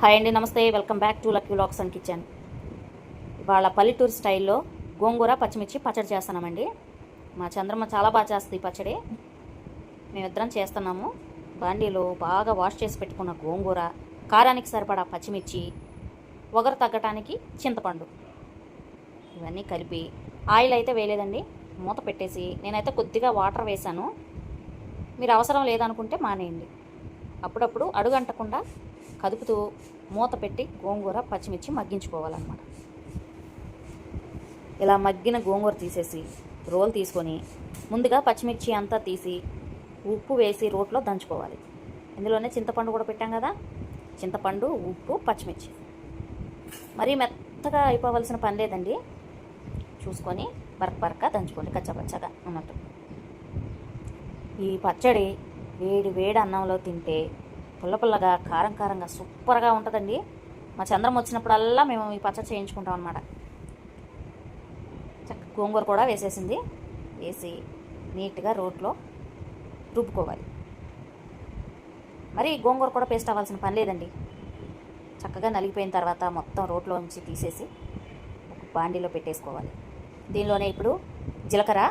Hi అండి నమస్తే. Welcome back to Lucky vlogs and kitchen. ఇవాళ పల్లెటూరు స్టైల్లో గోంగూర పచ్చిమిర్చి పచ్చడి చేస్తున్నామండి. మా చంద్రమ్మ చాలా బాగా చేస్తుంది పచ్చడి. మేమిద్దరం చేస్తున్నాము. బాండీలో బాగా వాష్ చేసి పెట్టుకున్న గోంగూర కారానికి సరిపడా పచ్చిమిర్చి ఒగరు తగ్గటానికి చింతపండు. ఇవన్నీ కలిపి ఆయిల్ అయితే వేయలేదండి. మూత పెట్టేసి నేనైతే కొద్దిగా వాటర్ వేశాను. మీరు అవసరం లేదనుకుంటే మానేయండి. అప్పుడప్పుడు అడుగంటకుండా కదుపుతూ మూత పెట్టి గోంగూర పచ్చిమిర్చి మగ్గించుకోవాలన్నమాట. ఇలా మగ్గిన గోంగూర తీసేసి రోల్ తీసుకొని ముందుగా పచ్చిమిర్చి అంతా తీసి ఉప్పు వేసి రోట్లో దంచుకోవాలి. ఇందులోనే చింతపండు కూడా పెట్టాం కదా? చింతపండు ఉప్పు పచ్చిమిర్చి. మరీ మెత్తగా అయిపోవలసిన పని లేదండి. చూసుకొని బరక బరక దంచుకోండి కచ్చపచ్చగా అన్నట్టు ఈ పచ్చడి వేడి వేడి అన్నంలో తింటే పుల్ల పుల్లగా కారం కారంగా సూపర్గా ఉంటుందండి. మా చంద్రం వచ్చినప్పుడల్లా మేము ఈ పచ్చడి చేయించుకుంటాం అనమాట చక్క గోంగూర కూడా వేసేసింది. వేసి నీట్గా రోట్లో రుబ్బుకోవాలి. మరి గోంగూర కూడా పేస్ట్ అవ్వాల్సిన పని లేదండి. చక్కగా నలిగిపోయిన తర్వాత మొత్తం రోడ్లో ఉంచి తీసేసి ఒక బాండీలో పెట్టేసుకోవాలి. దీనిలోనే ఇప్పుడు జీలకర్ర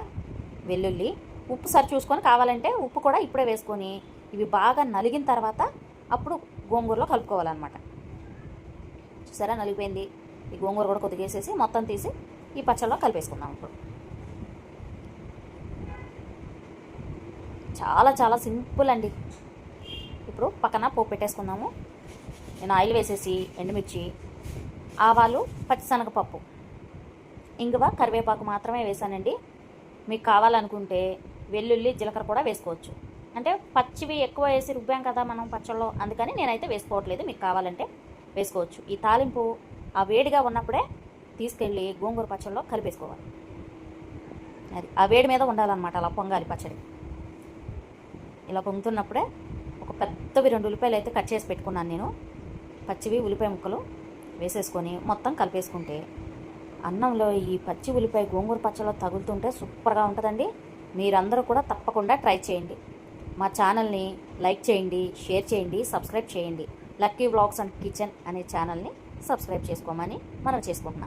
వెల్లుల్లి ఉప్పు సరి చూసుకొని కావాలంటే ఉప్పు కూడా ఇప్పుడే వేసుకొని ఇవి బాగా నలిగిన తర్వాత అప్పుడు గోంగూరలో కలుపుకోవాలన్నమాట. చూసారా నలిగిపోయింది? ఈ గోంగూర కూడా కొద్దిగా వేసేసి మొత్తం తీసి ఈ పచ్చళ్ళలో కలిపేసుకుందాం ఇప్పుడు. చాలా చాలా సింపుల్ అండి. ఇప్పుడు పక్కన పోపు పెట్టేసుకుందాము. నేను ఆయిల్ వేసేసి ఎండుమిర్చి ఆవాలు పచ్చిశనగపప్పు ఇంగువ కరివేపాకు మాత్రమే వేసానండి. మీకు కావాలనుకుంటే వెల్లుల్లి జీలకర్ర కూడా వేసుకోవచ్చు. అంటే పచ్చివి ఎక్కువ వేసి రుబ్బాం కదా మనం పచ్చళ్ళలో అందుకని నేనైతే వేసుకోవట్లేదు. మీకు కావాలంటే వేసుకోవచ్చు. ఈ తాలింపు ఆ వేడిగా ఉన్నప్పుడే తీసుకెళ్ళి గోంగూర పచ్చళ్ళలో కలిపేసుకోవాలి. అది ఆ వేడి మీద ఉండాలన్నమాట అలా పొంగాలి పచ్చడి. ఇలా పొంగుతున్నప్పుడే ఒక పెద్దవి రెండు ఉల్లిపాయలు అయితే కట్ చేసి పెట్టుకున్నాను నేను. పచ్చివి ఉల్లిపాయ ముక్కలు వేసేసుకొని మొత్తం కలిపేసుకుంటే అన్నంలో ఈ పచ్చి ఉల్లిపాయ గోంగూర పచ్చళ్ళలో తగులుతుంటే సూపర్గా ఉంటుందండి. మీరందరూ కూడా తప్పకుండా ట్రై చేయండి. మా ఛానల్ని లైక్ చేయండి షేర్ చేయండి సబ్స్క్రైబ్ చేయండి. లక్కీ వ్లాగ్స్ అండ్ కిచెన్ అనే ఛానల్ని సబ్స్క్రైబ్ చేసుకోమని మనం చేసుకుంటున్నాం.